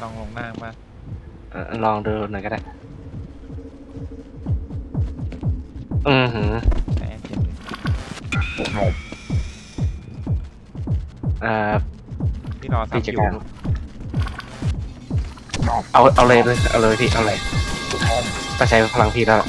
ลองลงล่างมาเอ่อลองดูหน่อยก็ได้ อือหือแต่แอนเจ็บเลยเอ่อพี่รอพี่ซ้ำอจัดยู่การเอาเอาเลยเลยเอาเลยพี่เอาเลยต้องใช้พลังพี่แล้วล่ะ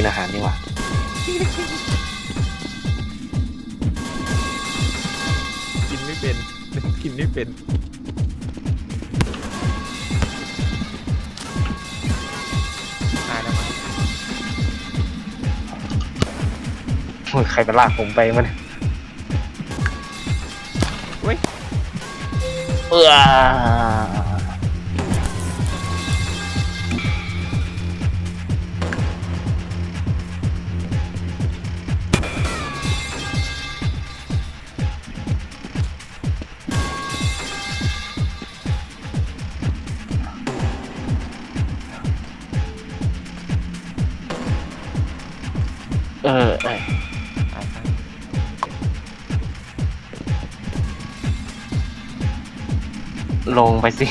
กินอาหารนี่หว่ากินไม่เป็นกินไม่เป็นตายแล้วมั้งโอ้ยใครไปลากผมไปมันยเว้ยเอื้อ ลงไปสิ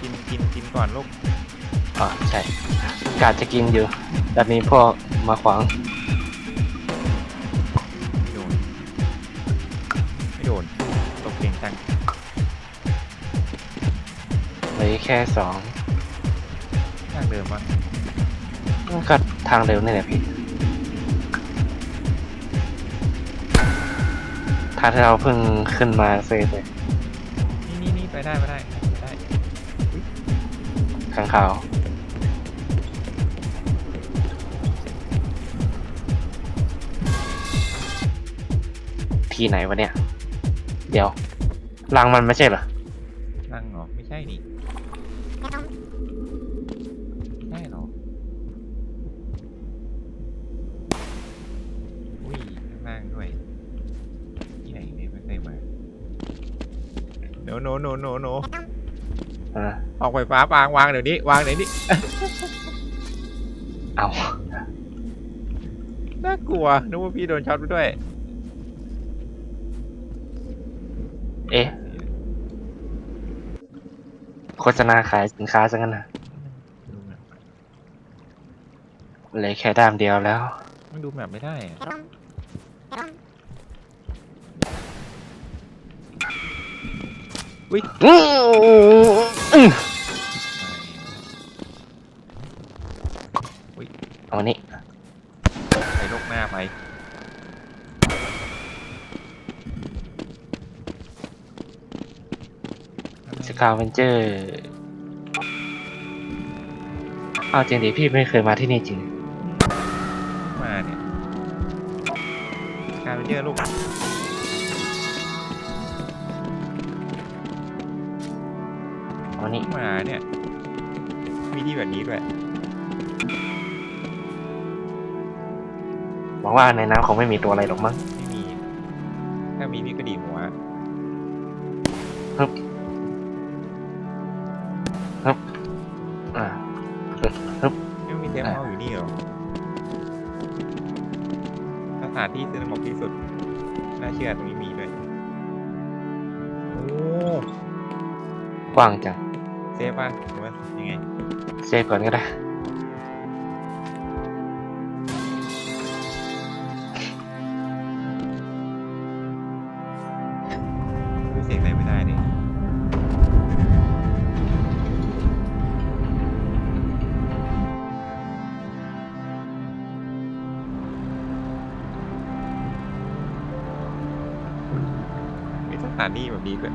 กินกินกินก่อนลูกอ่าใช่กาจะกินอยู่แต่นี้พวกมาขวาง ไม่โดนไม่โดนตกเก่งจังเหลือแค่สองทางเดิมวะ ก็ทางเร็วนี่แหละพี่าที่เราเพิ่งขึ้นมาเซ่เลยนี่นี่นี่ไปได้ไปได้ไปได้ข้างขาวที่ไหนวะเนี่ย เดี๋ยวรังมันไม่ใช่เหรอ โนโนโนโนโนอ่าออกไฟฟ้าวางวางเดี๋ยวนี้วางเดี๋ยวนี้เอาน่ากลัวนึกว่าพี่โดนช็อตไปด้วย เอ๊ะ โฆษณาขายสินค้าซะงั้นนะดูแบบเหลือแค่ด้ามเดียวแล้ว มันดูแบบไม่ได้อะ อุ้ยอื้ออื้อเอาอันนี้ใส่ลกหน้าไปสกาวเวนเจอร์เอาจริงดิพี่ไม่เคยมาที่นี่จริง มาเนี่ยการเป็นเยอะลูก นนี้ มาเนี่ย มีที่แบบนี้ด้วย หวังว่าในน้ำคงไม่มีตัวอะไรหรอกมั้งไม่มี ถ้ามีพี่ก็ดีหัวอ่าไม่มีเทปเมาส์อยู่นี่หรอสถานที่สนุกที่สุด น่าเชื่อตรงนี้มีด้วย โอ้ กว้างจัง เซฟป่ะหรือว่ายังไงเซฟก่อนก็ได้ ไม่เสียงอะไรไม่ได้ดิมีสถานที่แบบนี้ด้วย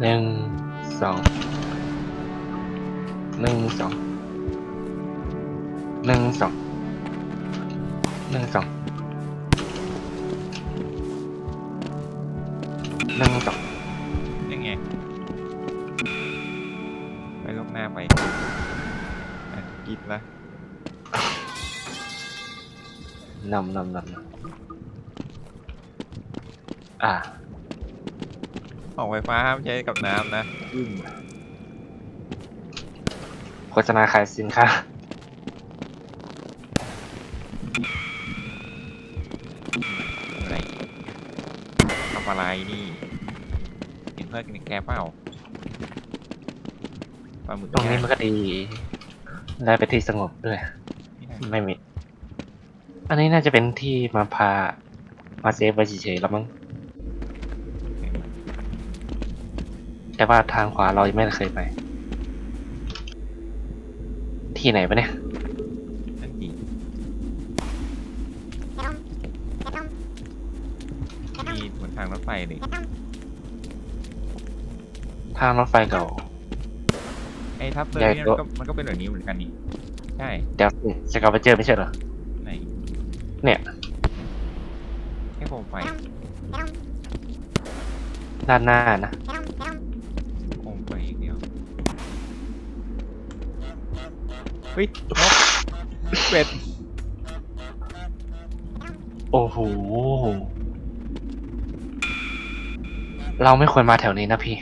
หนึ่งสองหนึ่งสองหนึ่งสองหนึ่งสองหนึ่งสองยังไงไปลกหน้าไปอะกินละนำนำนำนำอ่า ของไฟฟ้าห้ามใช้กับน้ำนะโฆษณาขายสินค้าอะไรทำอะไรนี่เห็นเพื่อนกินแกเปล่าปลาหมึกตรงนี้มันก็ดี ได้ไปที่สงบด้วยย่างไม่มี อันนี้น่าจะเป็นที่มาพา มาเซฟไว้เฉยๆแล้วมั้ง แต่ว่าทางขวาเรายังไม่เคยไป ที่ไหนปะเนี่ยนั่นดีมีเหมือนทางรถไฟเลยทางรถไฟเก่า ไอ้ทับเตอร์นี่มันก็มันก็เป็นแบบนี้เหมือนกันนี่ ใช่ เดี๋ยวสิสกาวไปเจอไม่ใช่เหรอไหนเนี่ยแค่โคมไฟด้านหน้านะ เฮ้ยนกเป็ดโอ้โห เราไม่ควรมาแถวนี้นะพี่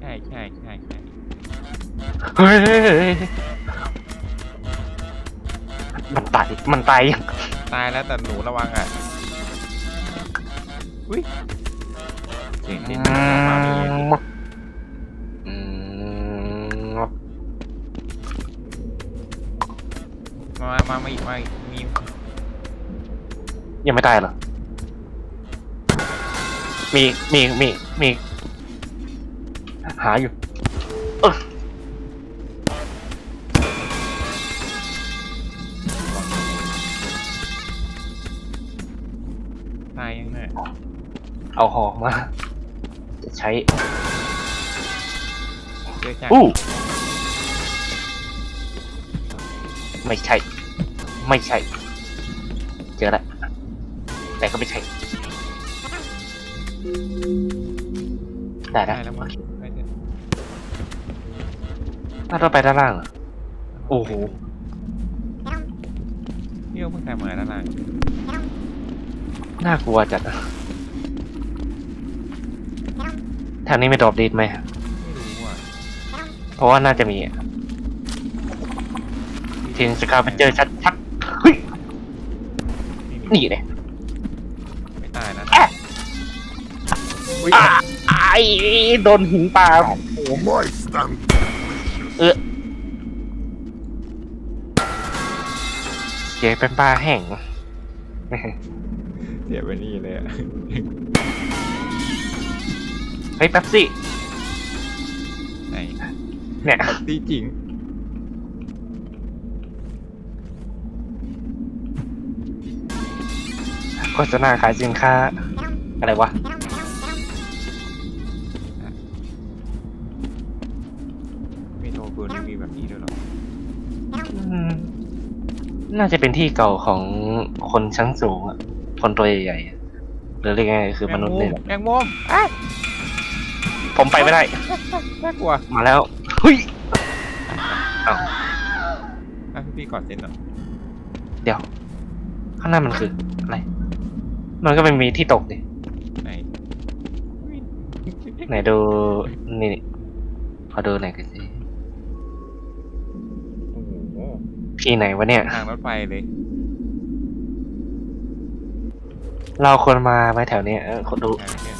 ใช่ใช่ใช่ใช่เฮ้ยเฮ้ยเฮ้ยเฮ้ยมันตาย มันตายยังตายแล้วแต่หนูระวังอะ อุ้ยเสียงอืเด็ดมามีอย่างนี้ม มามามาอีกมาอีกมียังไม่ตายเหรอ มีมีมีมีหาอยู่ตายยังไงเอาหอกมา จะใช้เจอจากอู้ไม่ใช่ ไม่ใช่ เจอแล้วแต่ก็ไม่ใช่ ได้ได้แล้วแล้วมั้งไปเถอะน่าเราไปด้านล่างเหรอโอ้โหพี่ก็เพิ่งตายมาด้านล่างน่ากลัวจัดอะแถวนี้ไม่ดรอปดีดไหมไม่รู้อะเพราะว่าน่าจะมีอะทีนสกาวไปเจอชัดชัดๆเฮ้ย ไม่มีนี่เลยไม่ตายนะแอะอุ้ยอ่าไอโดนหินปลา Meister! เสียเป็นปลาแห้งเสียไปนี่เลยอะเฮ้ยแป๊บซี่ไหนเนี่ย ปาร์ตี้จริง ฆษณาขายสินค้า อะไรวะมีโทรปืนไม่มีแบบนี้ด้วยเหรออืมน่าจะเป็นที่เก่าของคนชั้นสูงอะคนตัวใหญ่ๆอะหรือเรียกไงายๆคือมนุษย์เนี่ยแมงมุมอะผมไปไม่ได้น่ากลัวมาแล้วเฮ้ยอะพี่กอดเส้นเหรอเดี๋ยว ข้างหน้ามันคืออะไร มันก็ไม่มีที่ตกดิไหนอุ๊ยไหนดูนี่นี่ขอดูหน่อยกันสิโอ้โหที่ไหนวะเนี่ย ทางรถไฟเลยเราควรมาไหมแถวเนี้ยเออคนดูใช่เนี่ย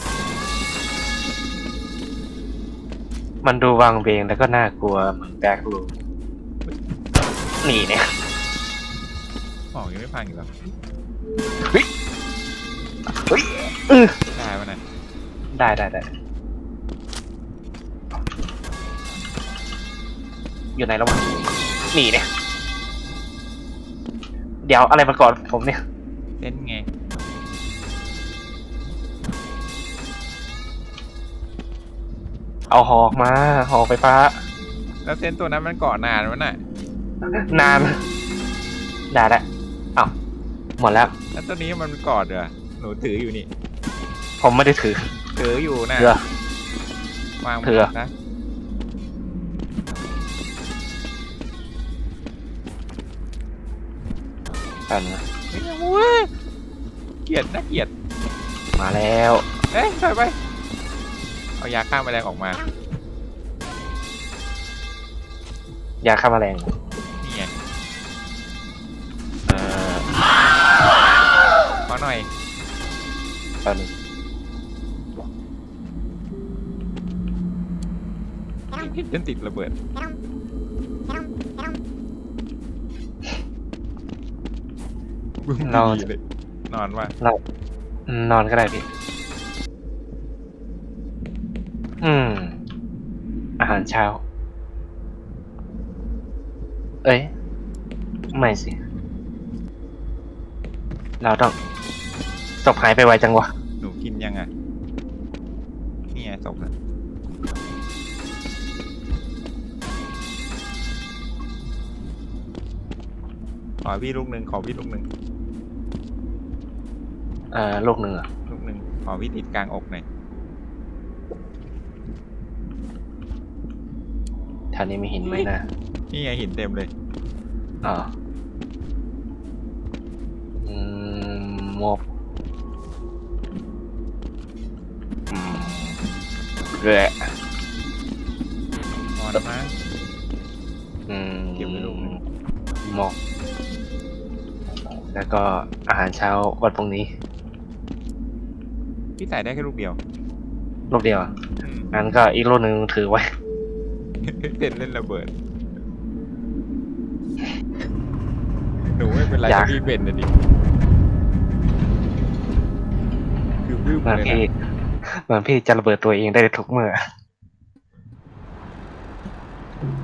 มันดูวางเวงแล้วก็น่ากลัวเหมือนแบ็กรูนี่เนี่ยของยังไม่พังอีกเหรอเฮ้ย เออได้ปะนะได้ได้ได้อยู่ไหนแล้ววะนี่เนี่ย เดี๋ยวอะไรมาก่อนผมเนี่ยเส้นไงเอาหอกมาหอกไฟฟ้า แล้วเส้นตัวนั้นมันเกาะนานวะน่ะนาน ได้แล้วเอาหมดแล้ว แล้วตัวนี้มันกอดเหรอ หนูถืออยู่นี่ ผมไม่ได้ถือ ถืออยู่นะเถือ วางถือ นะกันนะเฮ้ยเว้ยเกลียดนะเกลียด มาแล้วเอ้ยถอยไป เอายาฆ่าแมลงออกมา ยาฆ่าแมลงนี่ไงเอ่อ ขอหน่อย ตอนนี้จนติดระเบิดเรา ดีเลยนอนว่านอนก็ได้พี่ อืม อาหารเช้า เอ้ย ไม่สิ เราต้อง ศพหายไปไวจังวะ หนูกินยังไงนี่ไงศพนะขอพี่ลูกหนึ่งขอพี่ลูกหนึ่งเอ่อลูกหนึ่งเหรอะลูกหนึ่งขอพี่ติดกลางอกหน่อยแถวนี้มีหินไหมนะนี่ไงหินเต็มเลย อ๋ออืมมบ เกลือนอนมั้ง อืมเก็บไว้ลูกหนึ่ง หมกแล้วก็อาหารเช้าวันพรุ่งนี้พี่ใส่ได้แค่ลูกเดียวลูกเดียวอะอืมงั้นก็อีกลูกหนึ่งถือไว้ เล่นเล่นระเบิด หนูไม่เป็นไรอยาก พี่เป็นนะดิคือวิวเหมือนเลยพี่นะ เหมือนพี่จะระเบิดตัวเองได้ทุกเมื่อ